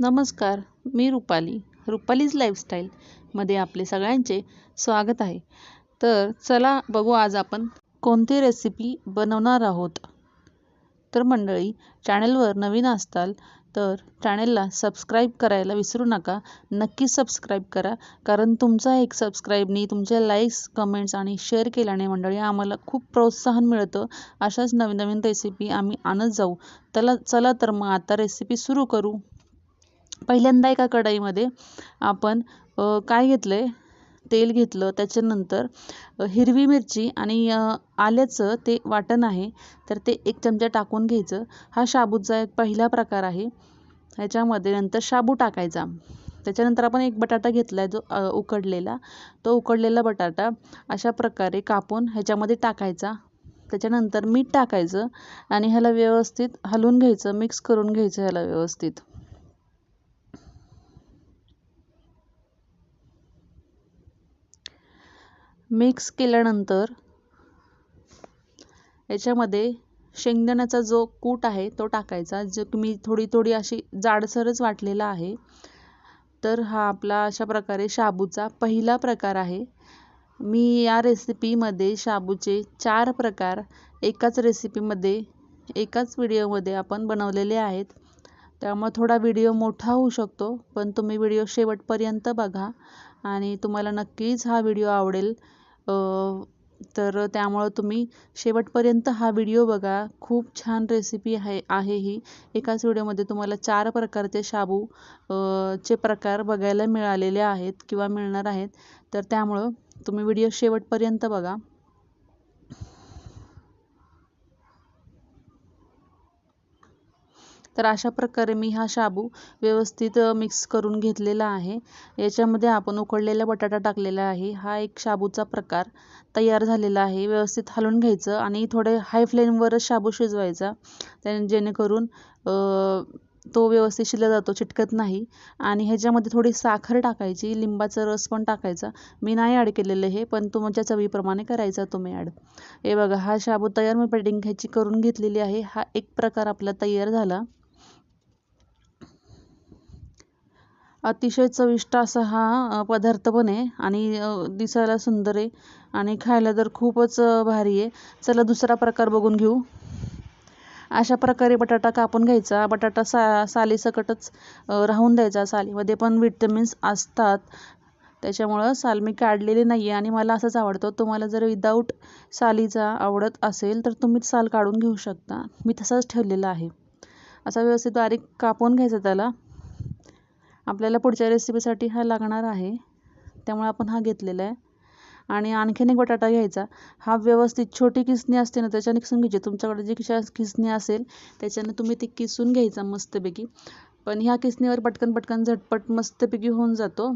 नमस्कार मी रुपाली रुपालीज लाईफस्टाईलमध्ये आपले सगळ्यांचे स्वागत आहे. तर चला बघू आज आपण कोणती रेसिपी बनवणार आहोत. तर मंडळी चॅनलवर नवीन असताल तर चॅनेलला सबस्क्राईब करायला विसरू नका. नक्की सबस्क्राईब करा कारण तुमचा एक सबस्क्राईबनी तुमच्या लाईक्स कमेंट्स आणि शेअर केल्याने मंडळी आम्हाला खूप प्रोत्साहन मिळतं. अशाच नवीन नवीन रेसिपी आम्ही आणत जाऊ. त्याला चला तर मग आता रेसिपी सुरू करू. पहिल्यांदा एका कढईमध्ये आपण काय घेतलं आहे तेल घेतलं त्याच्यानंतर हिरवी मिरची आणि आल्याचं ते वाटण आहे तर ते एक चमचा टाकून घ्यायचं. हा शाबूचा एक पहिला प्रकार आहे. ह्याच्यामध्ये नंतर शाबू टाकायचा. त्याच्यानंतर आपण एक बटाटा घेतला आहे जो उकडलेला. तो उकडलेला बटाटा अशा प्रकारे कापून ह्याच्यामध्ये टाकायचा. त्याच्यानंतर मीठ टाकायचं आणि ह्याला व्यवस्थित हलवून घ्यायचं मिक्स करून घ्यायचं ह्याला व्यवस्थित. मिक्स केल्यानंतर याच्यामध्ये शेंगदाण्याचा जो कूट आहे तो टाकायचा. जो मी थोडी थोडी अशी जाडसरच वाटलेला आहे. तर हा आपला अशा प्रकारे शाबूचा पहिला प्रकार आहे. मी या रेसिपीमध्ये शाबूचे चार प्रकार एकाच रेसिपीमध्ये एकाच व्हिडिओमध्ये आपण बनवलेले आहेत. त्यामुळे थोडा व्हिडिओ मोठा होऊ शकतो पण तुम्ही व्हिडिओ शेवटपर्यंत बघा आणि तुम्हाला नक्कीच हा व्हिडिओ आवडेल. तर त्यामुळं तुम्ही शेवटपर्यंत हा व्हिडिओ बघा. खूप छान रेसिपी आहे आहे ही. एकाच व्हिडिओमध्ये तुम्हाला चार प्रकारचे शाबू चे प्रकार बघायला मिळालेले आहेत किंवा मिळणार आहेत. तर त्यामुळं तुम्ही व्हिडिओ शेवटपर्यंत बघा. तर अशा प्रकारे मी हा शाबू व्यवस्थित मिक्स करून घेतलेला आहे. याच्यामध्ये आपण उकडलेला बटाटा टाकलेला आहे. हा एक शाबूचा प्रकार तयार झालेला आहे. व्यवस्थित हलवून घ्यायचं आणि थोडे हाय फ्लेमवरच शाबू शिजवायचा. त्याने जेणेकरून तो व्यवस्थित शिजला जातो चिटकत नाही. आणि ह्याच्यामध्ये थोडी साखर टाकायची लिंबाचा रस पण टाकायचा. मी नाही ॲड केलेलं हे पण तुमच्या चवीप्रमाणे करायचा तुम्ही ॲड हे बघा हा शाबू तयार मी पेटिंग घ्यायची करून घेतलेली आहे. हा एक प्रकार आपला तयार झाला. अतिशय चविष्ट असा हा पदार्थ पण आहे आणि दिसायला सुंदर आहे आणि खायला तर खूपच भारी आहे. चला दुसरा प्रकार बघून घेऊ. अशा प्रकारे बटाटा कापून घ्यायचा. बटाटा सा सालीसकटच राहून द्यायचा सालीमध्ये पण विटॅमिन्स असतात. त्याच्यामुळं साल मी काढलेली नाही आहे आणि मला असंच आवडतं. तुम्हाला जर विदाऊट सालीचा आवडत असेल तर तुम्ही साल काढून घेऊ शकता. मी तसाच ठेवलेला आहे. असा व्यवस्थित बारीक कापून घ्यायचा त्याला. आपल्याला पुढच्या रेसिपीसाठी हा लागणार आहे. त्यामुळे आपण हा घेतलेला आहे. आणि आणखीन एक बटाटा घ्यायचा. हा व्यवस्थित छोटी किसणी असते ना त्याच्याने किसून घ्यायची. तुमच्याकडे जी किशा किसणी असेल त्याच्याने तुम्ही ती किसून घ्यायचा मस्तपैकी. पण ह्या किसणीवर पटकन पटकन झटपट मस्तपैकी होऊन जातो.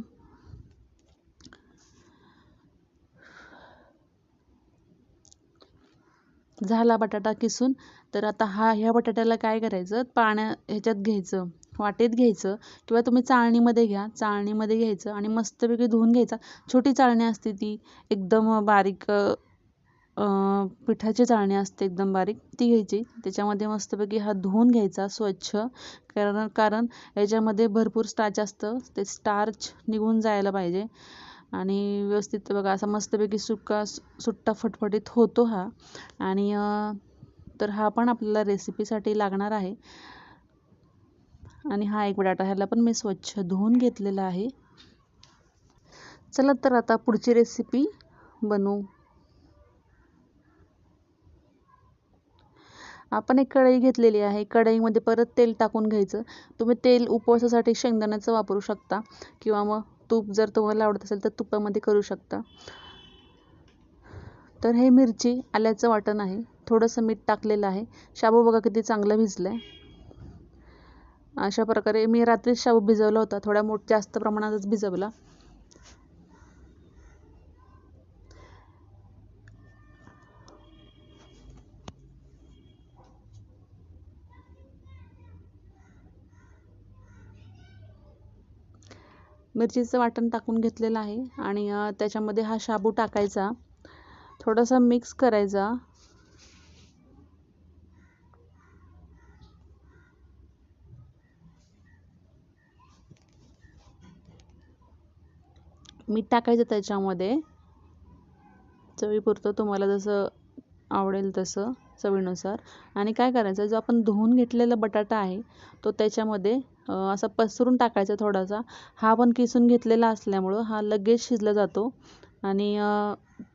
झाला बटाटा किसून. तर आता हा ह्या बटाट्याला काय करायचं? पाण्या ह्याच्यात घ्यायचं. वाटेत घ्यायचं किंवा तुम्ही चाळणीमध्ये घ्या चाळणीमध्ये घ्यायचं आणि मस्तपैकी धुवून घ्यायचा. छोटी चाळणी असते ती एकदम बारीक पिठाची चाळणी असते एकदम बारीक ती घ्यायची. त्याच्यामध्ये मस्तपैकी हा धुवून घ्यायचा स्वच्छ कारण कारण याच्यामध्ये भरपूर स्टार्च असतं. ते स्टार्च निघून जायला पाहिजे. आणि व्यवस्थित बघा असा मस्तपैकी सुका सुट्टा फटफटीत होतो हा. आणि तर हा पण आपल्याला रेसिपीसाठी लागणार आहे. आणि हा एक बटाटा ह्याला पण मी स्वच्छ धुवून घेतलेला आहे. चला तर आता पुढची रेसिपी बनवू. आपण एक कढई घेतलेली आहे. कढईमध्ये परत तेल टाकून घ्यायचं. तुम्ही तेल उपवासासाठी शेंगदाण्याचं वापरू शकता किंवा मग तूप जर तुम्हाला आवडत असेल तर तुपामध्ये करू शकता. तर हे मिरची आल्याचं वाटण आहे. थोडंसं मीठ टाकलेलं आहे. शाबू बघा किती चांगलं भिजलं आहे अशा प्रकारे मी रात्रीच शाबू भिजवला होता. थोड्या मोठ जास्त प्रमाणातच भिजवला. मिरचीचं वाटण टाकून घेतलेलं आहे. आणि त्याच्यामध्ये हा शाबू टाकायचा. थोडासा मिक्स करायचा. मीठ टाकायचं त्याच्यामध्ये. चवीपुरतं तुम्हाला जसं आवडेल तसं चवीनुसार. आणि काय करायचं जो आपण धुवून घेतलेला बटाटा आहे तो त्याच्यामध्ये असा पसरून टाकायचा थोडासा. हा पण किसून घेतलेला असल्यामुळं हा लगेच शिजला जातो. आणि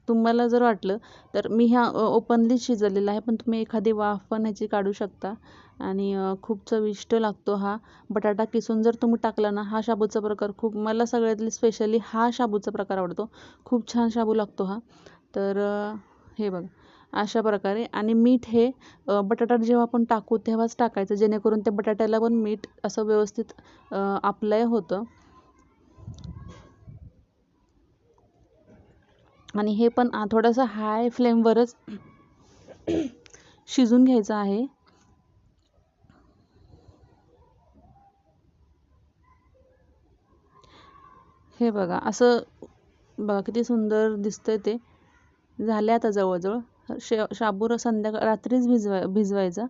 तुम्हाला जर वाटलं तर मी ह्या ओपनली शिजवलेला आहे. पण तुम्ही एखादी वाफ पण ह्याची काढू शकता. आणि खूप चविष्ट लागतो हा. बटाटा किसून जर तुम्ही टाकला ना हा शाबूचा प्रकार खूप मला सगळ्यातली स्पेशली हा शाबूचा प्रकार आवडतो. खूप छान शाबू लागतो हा. तर हे बघा. अशा प्रकारे. आणि मीठ हे बटाटा जेव्हा आपण टाकू तेव्हाच टाकायचं. जेणेकरून त्या बटाट्याला पण मीठ असं व्यवस्थित आपलंय होतं. आणि हे पण थोडंसं हाय फ्लेमवरच शिजून घ्यायचं आहे. हे बघा असं बघा किती सुंदर दिसतंय ते. झाले आता जवळजवळ. शे शाबूर संध्याकाळ रात्रीच भिजवाय भिजवायचा.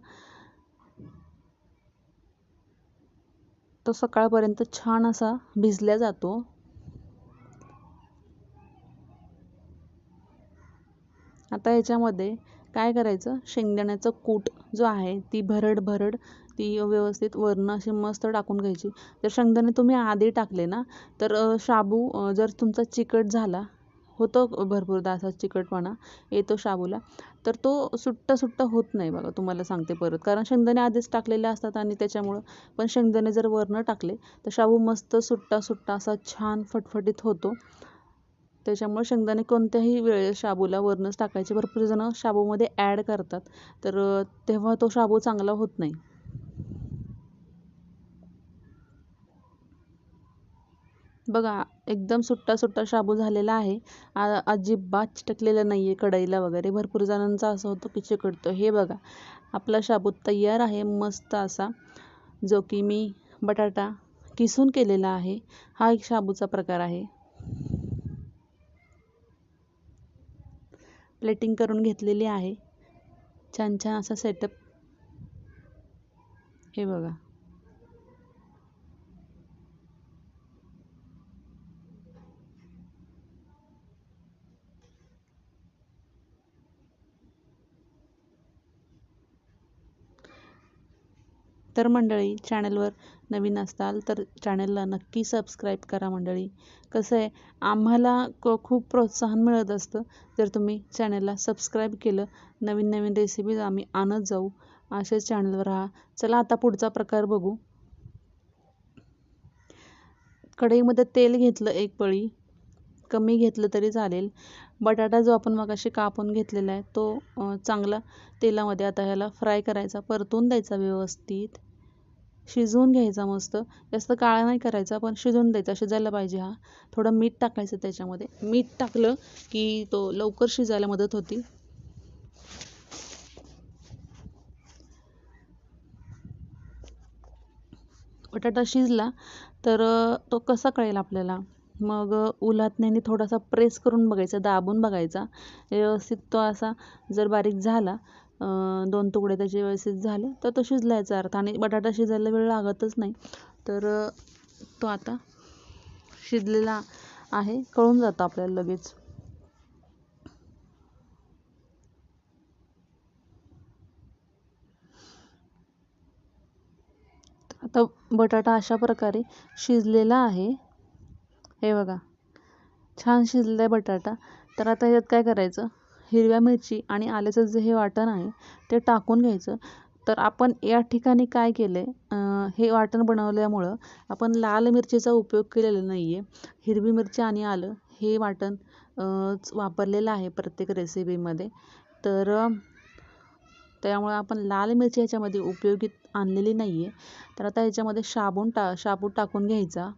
तो सकाळपर्यंत छान असा भिजल्या जातो. आता याच्यामध्ये काय करायचं? शेंगदाण्याचं कूट जो आहे ती भरड भरड ती व्यवस्थित वरनं अशी मस्त टाकून घ्यायची. जर शेंगदाणे तुम्ही आधी टाकले ना तर शाबू जर तुमचा चिकट झाला होतो भरपूरदा असा चिकटपणा येतो शाबूला तर तो सुट्टा सुट्टा होत नाही बघा तुम्हाला सांगते परत. कारण शेंगदाणे आधीच टाकलेले असतात आणि त्याच्यामुळं पण शेंगदाणे जर वरनं टाकले तर शाबू मस्त सुट्टा सुट्टा असा छान फटफटीत होतो. त्याच्यामुळे शेंगदाणे कोणत्याही वेळेस शाबूला वरूनच टाकायचे. भरपूर जणं शाबूमध्ये ॲड करतात. तर तेव्हा तो शाबू चांगला होत नाही. बघा एकदम सुट्टा सुट्टा शाबू झालेला आहे. अजिबात चिटकलेला नाही आहे कढईला वगैरे. भरपूर जणांचा असं होतं की चिकटतो. हे बघा आपला शाबू तयार आहे मस्त असा जो की मी बटाटा किसून केलेला आहे. हा एक शाबूचा प्रकार आहे. प्लेटिंग करून घेतलेली आहे. छान छान असा सेटअप हे बघा. तर मंडळी चॅनलवर नवीन असताल तर चॅनलला नक्की सबस्क्राईब करा मंडळी. कसं आहे आम्हाला क खूप प्रोत्साहन मिळत असतं. जर तुम्ही चॅनलला सबस्क्राईब केलं नवीन नवीन रेसिपीज आम्ही आणत जाऊ असेच चॅनलवर राहा. चला आता पुढचा प्रकार बघू. कढईमध्ये तेल घेतलं एक पळी. कमी घेतलं तरी चालेल. बटाटा जो आपण मगाशी कापून घेतलेला आहे तो चांगला तेलामध्ये आता ह्याला फ्राय करायचा परतून द्यायचा व्यवस्थित. शिजवून घ्यायचा मस्त. जास्त काळा नाही करायचा पण शिजवून द्यायचा शिजायला पाहिजे हा. थोडं मीठ टाकायचं त्याच्यामध्ये. मीठ टाकलं की तो लवकर शिजायला मदत होती. बटाटा शिजला तर तो कसा कळेल आपल्याला? मग उलातण्याने थोडासा प्रेस करून बघायचा दाबून बघायचा. व्यवस्थित तो असा जर बारीक झाला दोन तुकडे त्याचे व्यवस्थित झाले तर तो शिजलायचा अर्थ. आणि बटाटा शिजायला वेळ लागतच नाही. तर तो आता शिजलेला आहे. कळून जातं आपल्याला लगेच. आता बटाटा अशा प्रकारे शिजलेला आहे. हे बघा. छान शिजलाय आहे बटाटा. तर आता ह्यात काय करायचं? हिरव्या मिरची आणि आल्याचं जे हे वाटण आहे ते टाकून घ्यायचं. तर आपण या ठिकाणी काय केलं आहे हे वाटण बनवल्यामुळं आपण लाल मिरचीचा उपयोग केलेला नाही आहे हिरवी मिरची आणि आलं हे वाटण वापरलेलं आहे प्रत्येक रेसिपीमध्ये. तर त्यामुळे आपण लाल मिरची ह्याच्यामध्ये उपयोगीत आणलेली नाही आहे तर आता ह्याच्यामध्ये शाबून टा शाबू टाकून घ्यायचा.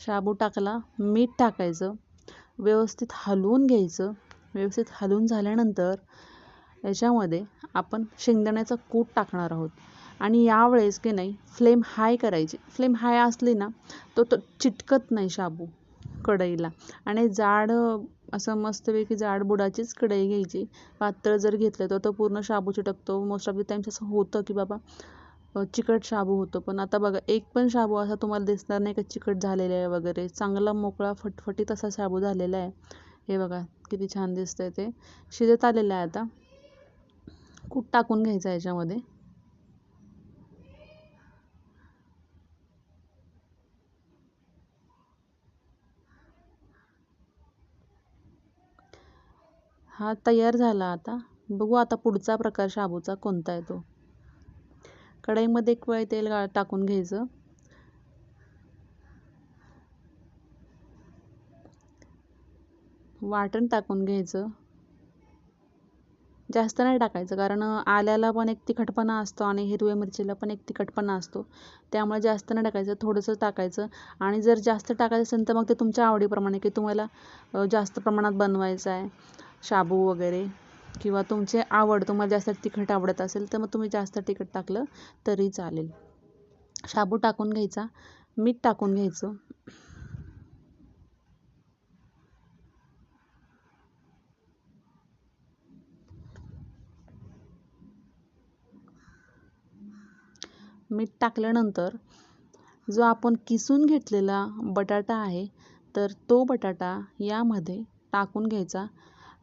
शाबू टाकला मीठ टाकायचं. व्यवस्थित हलवून घ्यायचं. व्यवस्थित हलवून झाल्यानंतर याच्यामध्ये आपण शेंगदाण्याचा कूट टाकणार आहोत. आणि यावेळेस की नाही फ्लेम हाय करायची. फ्लेम हाय असली ना तो तो चिटकत नाही शाबू कढईला. आणि जाड असं मस्तपैकी जाड बुडाचीच कढई घ्यायची. पातळ जर घेतलं तर तो पूर्ण शाबू चिटकतो. मोस्ट ऑफ द टाईम्स असं होतं की बाबा चिकट शाबू होतो. पण आता बघा एक पण शाबू असा तुम्हाला दिसणार नाही का चिकट झालेला आहे वगैरे. चांगला मोकळा फटफटीत असा शाबू झालेला आहे. हे बघा किती छान दिसतं आहे ते. शिजत आलेलं आहे आता. कूट टाकून घ्यायचं याच्यामध्ये. हा तयार झाला आता. बघू आता पुढचा प्रकार शाबूचा कोणता आहे तो. कढईमध्ये एक वेळ तेल टाकून घ्यायचं. वाटण टाकून घ्यायचं. जास्त नाही टाकायचं कारण आल्याला पण एक तिखटपणा असतो आणि हिरव्या मिरचीला पण एक तिखटपणा असतो. त्यामुळे जास्त नाही टाकायचं थोडंसं टाकायचं. आणि जर जास्त टाकायचं असेल तर मग ते तुमच्या आवडीप्रमाणे की तुम्हाला जास्त प्रमाणात बनवायचं आहे. शाबू वगैरे किंवा तुमचे आवड तुम्हाला जास्त तिखट आवडत असेल तर मग तुम्ही जास्त तिखट टाकलं तरी चालेल. शाबू टाकून घ्यायचा मीठ टाकून घ्यायचं. मीठ टाकल्यानंतर जो आपण किसून घेतलेला बटाटा आहे तर तो बटाटा यामध्ये टाकून घ्यायचा.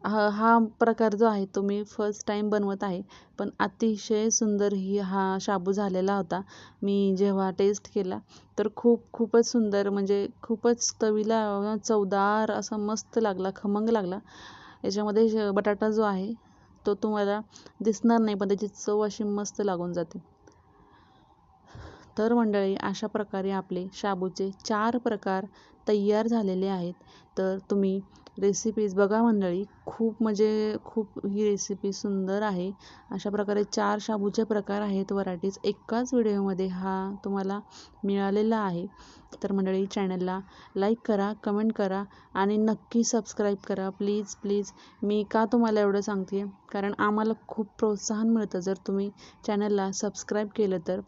हा हा प्रकार जो आहे तो मी फर्स्ट टाईम बनवत आहे पण अतिशय सुंदर ही हा शाबू झालेला होता. मी जेव्हा टेस्ट केला तर खूप खूपच सुंदर म्हणजे खूपच चवीला चवदार असा मस्त लागला खमंग लागला. याच्यामध्ये बटाटा जो आहे तो तुम्हाला दिसणार नाही पण त्याची चव अशी मस्त लागून जाते. तर मंडळी अशा प्रकारे आपले शाबूचे चार प्रकार तयार झालेले आहेत. तर तुम्ही रेसिपीज बघा मंडळी खूप म्हणजे खूप ही रेसिपी सुंदर आहे. अशा प्रकारे चार शाबूचे प्रकार आहेत. व्हरायटीज एकाच व्हिडिओमध्ये हा तुम्हाला मिळालेला आहे. तर मंडळी चॅनलला लाईक करा कमेंट करा आणि नक्की सबस्क्राईब करा. प्लीज प्लीज मी का तुम्हाला एवढं सांगते कारण आम्हाला खूप प्रोत्साहन मिळतं. जर तुम्ही चॅनलला सबस्क्राईब केलं तर